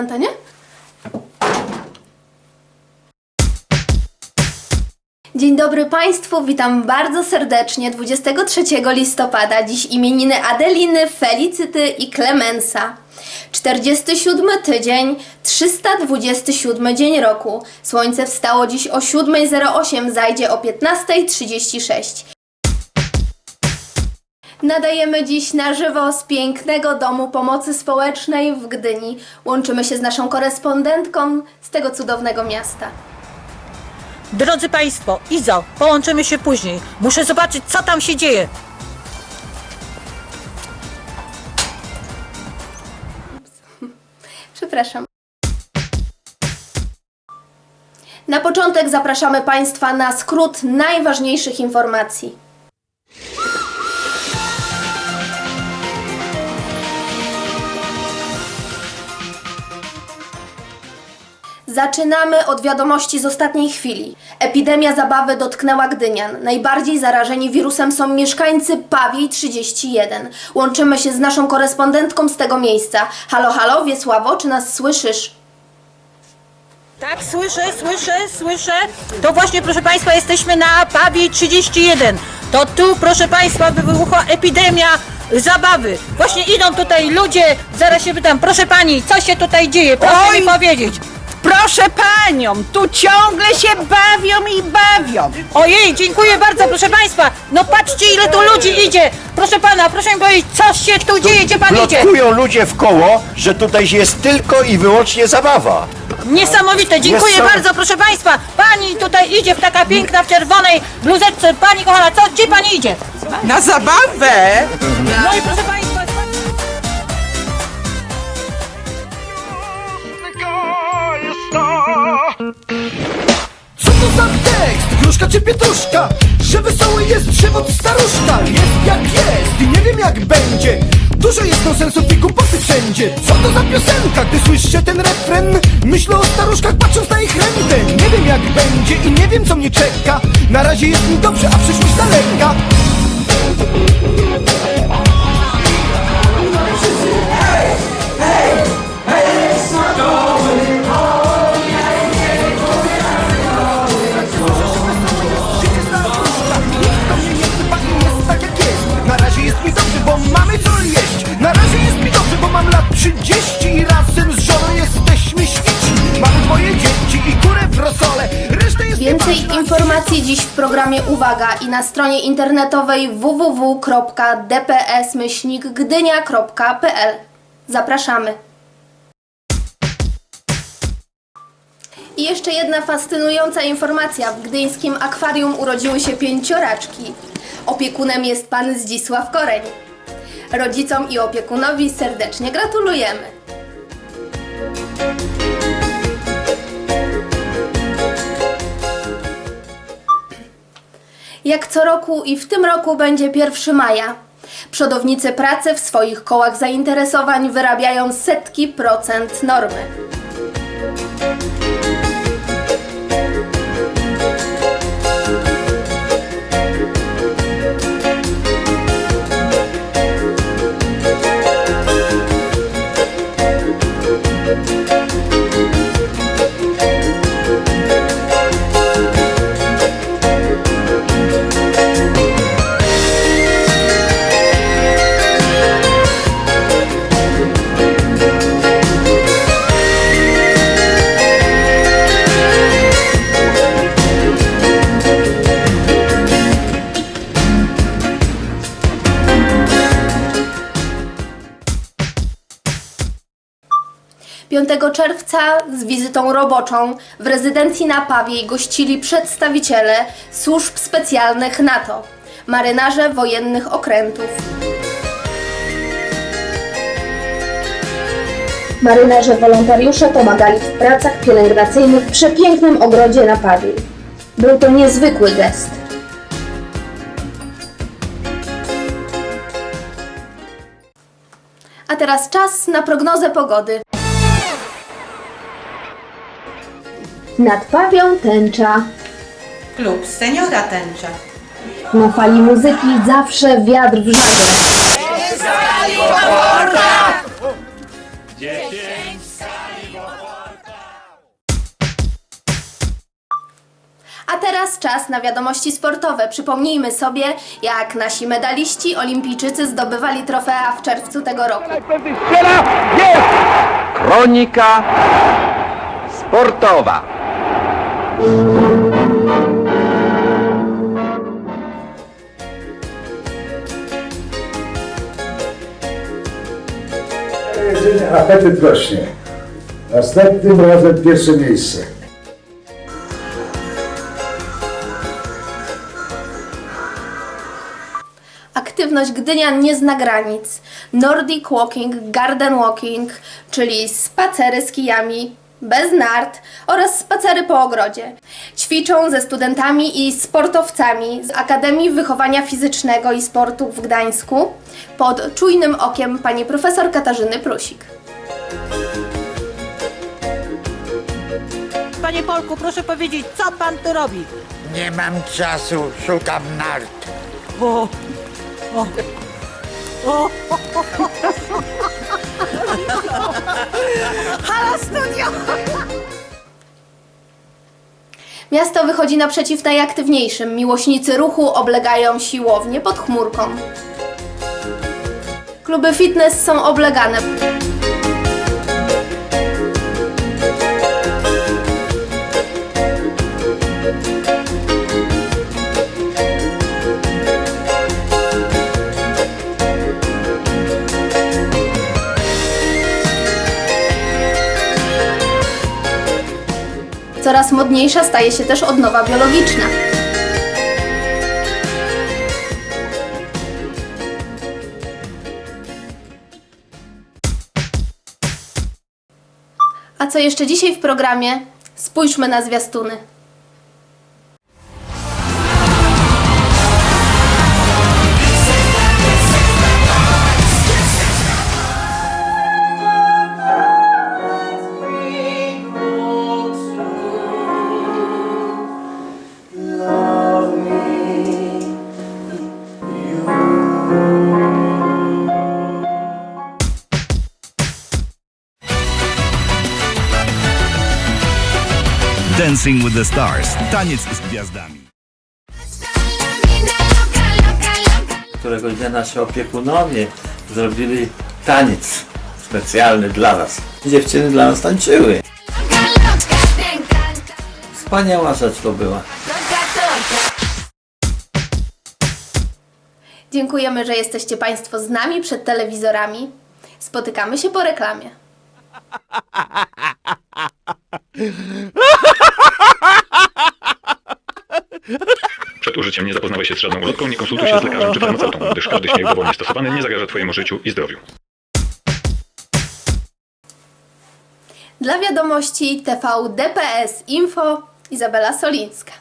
antenie. Dzień dobry Państwu, witam bardzo serdecznie 23 listopada. Dziś imieniny Adeliny, Felicyty i Klemensa. 47 tydzień, 327 dzień roku. Słońce wstało dziś o 7.08, zajdzie o 15.36. Nadajemy dziś na żywo z pięknego Domu Pomocy Społecznej w Gdyni. Łączymy się z naszą korespondentką z tego cudownego miasta. Drodzy Państwo, Izo, połączymy się później. Muszę zobaczyć, co tam się dzieje. Przepraszam. Na początek zapraszamy Państwa na skrót najważniejszych informacji. Zaczynamy od wiadomości z ostatniej chwili. Epidemia zabawy dotknęła Gdynian. Najbardziej zarażeni wirusem są mieszkańcy Pawiej 31. Łączymy się z naszą korespondentką z tego miejsca. Halo, halo, Wiesławo, czy nas słyszysz? Tak, słyszę, słyszę, słyszę. To właśnie, proszę Państwa, jesteśmy na Pawie 31. To tu, proszę Państwa, wybuchła epidemia zabawy. Właśnie idą tutaj ludzie, zaraz się pytam, proszę Pani, co się tutaj dzieje? Proszę Oj! mi powiedzieć. Proszę panią, tu ciągle się bawią i bawią. Ojej, dziękuję bardzo, proszę Państwa. No patrzcie, ile tu ludzi idzie. Proszę Pana, proszę mi powiedzieć, co się tu dzieje, gdzie Pan idzie? Plotkują ludzie w koło, że tutaj jest tylko i wyłącznie zabawa. Niesamowite, dziękuję Jest- bardzo, proszę Państwa. Pani tutaj idzie w taka piękna, w czerwonej bluzeczce. Pani kochana, co, gdzie Pani idzie? Na zabawę. No i proszę Państwa, pietruszka? Że wesoły jest przewód staruszka. Jest jak jest i nie wiem jak będzie. Dużo jest nonsensów i głupoty wszędzie. Co to za piosenka? Gdy słyszę ten refren? Myślę o staruszkach patrząc na ich rękę Nie wiem jak będzie i nie wiem co mnie czeka. Na razie jest mi dobrze, a przyszłość daleka nieważna. informacji dziś w programie Uwaga i na stronie internetowej www.dps-gdynia.pl. Zapraszamy. I jeszcze jedna fascynująca informacja. W gdyńskim akwarium urodziły się pięcioraczki. Opiekunem jest pan Zdzisław Koreń. Rodzicom i opiekunowi serdecznie gratulujemy. Jak co roku i w tym roku będzie 1 maja. Przodownicy pracy w swoich kołach zainteresowań wyrabiają setki procent normy. Piątego czerwca z wizytą roboczą w rezydencji na Pawiej gościli przedstawiciele służb specjalnych NATO, marynarze wojennych okrętów. Marynarze wolontariusze pomagali w pracach pielęgnacyjnych w przepięknym ogrodzie na Pawiej. Był to niezwykły gest. A teraz czas na prognozę pogody. Nad pawią tęcza. Klub Seniora Tęcza. Na fali muzyki zawsze wiatr w żagle. Dziesięć w skali A teraz czas na wiadomości sportowe. Przypomnijmy sobie, jak nasi medaliści olimpijczycy zdobywali trofea w czerwcu tego roku. Kronika sportowa. Jedzenie apetyt rośnie. Następnym razem pierwsze miejsce. Aktywność Gdynian nie zna granic. Nordic walking, garden walking, czyli spacery z kijami bez nart oraz spacery po ogrodzie. Ćwiczą ze studentami i sportowcami z Akademii Wychowania Fizycznego i Sportu w Gdańsku pod czujnym okiem pani profesor Katarzyny Prusik. Panie Polku, proszę powiedzieć, co pan tu robi? Nie mam czasu, szukam nart. O, o, o, Halo studio! Miasto wychodzi naprzeciw najaktywniejszym. Miłośnicy ruchu oblegają siłownie pod chmurką. Kluby fitness są oblegane. Modniejsza staje się też odnowa biologiczna. A co jeszcze dzisiaj w programie? Spójrzmy na zwiastuny. Dancing with the Stars. Taniec z gwiazdami. którego dnia nasi opiekunowie zrobili taniec specjalny dla nas. Dziewczyny dla nas tańczyły. Wspaniała rzecz to była. Dziękujemy, że jesteście Państwo z nami przed telewizorami. Spotykamy się po reklamie. Przed użyciem nie zapoznałeś się z żadną ulotką, nie konsultuj się z lekarzem czy farmaceutą, gdyż każdy śmiech dowolnie stosowany nie zagraża Twojemu życiu i zdrowiu. Dla wiadomości TV DPS Info Izabela Solińska.